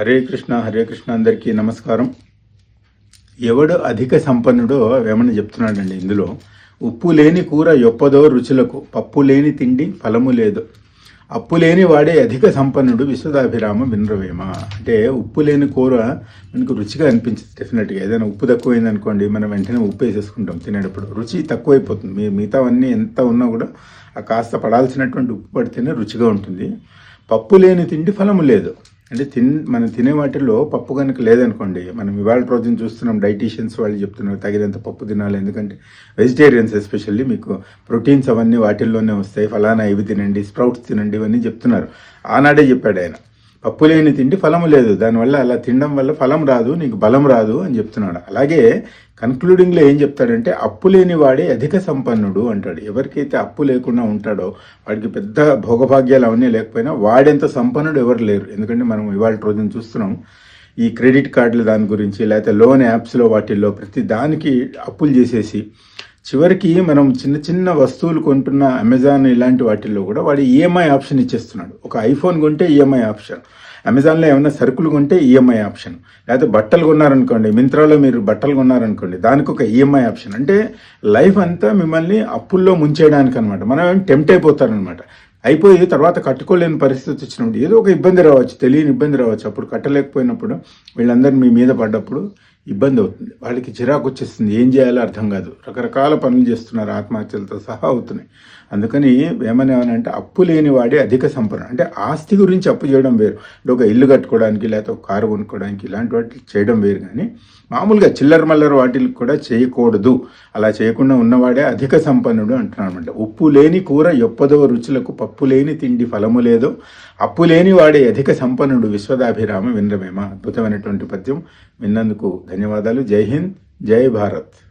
హరే కృష్ణ హరే కృష్ణ అందరికీ నమస్కారం. ఎవడు అధిక సంపన్నుడో వేమని చెప్తున్నాడండి ఇందులో. ఉప్పు లేని కూర యొప్పదో రుచులకు పప్పు లేని తిండి ఫలము లేదు. అప్పు లేని వాడే అధిక సంపన్నుడు విశ్వదాభిరామ వినరవేమ. అంటే ఉప్పు లేని కూర మనకు రుచిగా అనిపించింది డెఫినెట్గా ఏదైనా ఉప్పు తక్కువైంది అనుకోండి మనం వెంటనే ఉప్పు వేసేసుకుంటాం తినేటప్పుడు. రుచి తక్కువైపోతుంది. మీ మిగతావన్నీ ఎంత ఉన్నా కూడా ఆ కాస్త పడాల్సినటువంటి ఉప్పు పడితేనే రుచిగా ఉంటుంది. పప్పు లేని తిండి ఫలము లేదు. అంటే తిన్ మనం తినే వాటిల్లో పప్పు కనుక లేదనుకోండి మనం ఇవాళ రోజున చూస్తున్నాం డైటీషియన్స్ వాళ్ళు చెప్తున్నారు తగినంత పప్పు తినాలి ఎందుకంటే వెజిటేరియన్స్ ఎస్పెషల్లీ మీకు ప్రోటీన్స్ అవన్నీ వాటిల్లోనే వస్తాయి ఫలానా ఇవి తినండి స్ప్రౌట్స్ తినండి ఇవన్నీ చెప్తున్నారు. ఆనాడే చెప్పాడు ఆయన. పప్పు లేని తిండి ఫలము లేదు. దానివల్ల అలా తినడం వల్ల ఫలం రాదు నీకు బలం రాదు అని చెప్తున్నాడు. అలాగే కన్క్లూడింగ్లో ఏం చెప్తాడంటే అప్పు లేని వాడే అధిక సంపన్నుడు అంటాడు. ఎవరికైతే అప్పు లేకుండా ఉంటాడో వాడికి పెద్ద భోగభాగ్యాలు అవన్నీ లేకపోయినా వాడెంత సంపన్నుడు ఎవరు లేరు. ఎందుకంటే మనం ఇవాళ రోజున చూస్తున్నాం ఈ క్రెడిట్ కార్డులు దాని గురించి లేకపోతే లోన్ యాప్స్లో వాటిల్లో ప్రతి దానికి అప్పులు చేసేసి చివరికి మనం చిన్న చిన్న వస్తువులు కొంటున్న అమెజాన్ ఇలాంటి వాటిల్లో కూడా వాడు ఈఎంఐ ఆప్షన్ ఇచ్చేస్తున్నాడు. ఒక ఐఫోన్ కొంటే ఈఎంఐ ఆప్షన్ అమెజాన్లో ఏమైనా సరుకులు కొంటే ఈఎంఐ ఆప్షన్ లేకపోతే బట్టలు కొన్నారనుకోండి మింత్రాలో మీరు బట్టలు కొన్నారనుకోండి దానికి ఒక ఈఎంఐ ఆప్షన్ అంటే లైఫ్ అంతా మిమ్మల్ని అప్పుల్లో ముంచేయడానికి అనమాట మనం టెంప్ట్ అయిపోతారనమాట. అయిపోయి తర్వాత కట్టుకోలేని పరిస్థితి వచ్చినప్పుడు ఏదో ఒక ఇబ్బంది రావచ్చు తెలియని ఇబ్బంది రావచ్చు. అప్పుడు కట్టలేకపోయినప్పుడు వీళ్ళందరూ మీ మీద పడ్డప్పుడు ఇబ్బంది అవుతుంది. వాళ్ళకి చిరాకు వచ్చేస్తుంది. ఏం చేయాలో అర్థం కాదు. రకరకాల పనులు చేస్తున్నారు. ఆత్మహత్యలతో సహా అవుతున్నాయి. అందుకని ఏమని అంటే అప్పు లేని వాడే అధిక సంపన్న అంటే ఆస్తి గురించి అప్పు చేయడం వేరు. అంటే ఒక ఇల్లు కట్టుకోవడానికి లేకపోతే ఒక కారు కొనుక్కోవడానికి ఇలాంటి వాటికి చేయడం వేరు. కానీ మామూలుగా చిల్లర మల్లర వాటికి కూడా చేయకూడదు. అలా చేయకుండా ఉన్నవాడే అధిక సంపన్నుడు అంటున్నాడు అనమాట ఉప్పు లేని కూర ఎప్పదో రుచులకు పప్పు లేని తిండి ఫలము లేదో అప్పు లేనివాడే అధిక సంపన్నుడు విశ్వదాభిరామ వినరమేమ అద్భుతమైనటువంటి పద్యం విన్నందుకు ధన్యవాదాలు. జై హింద్ జై భారత్.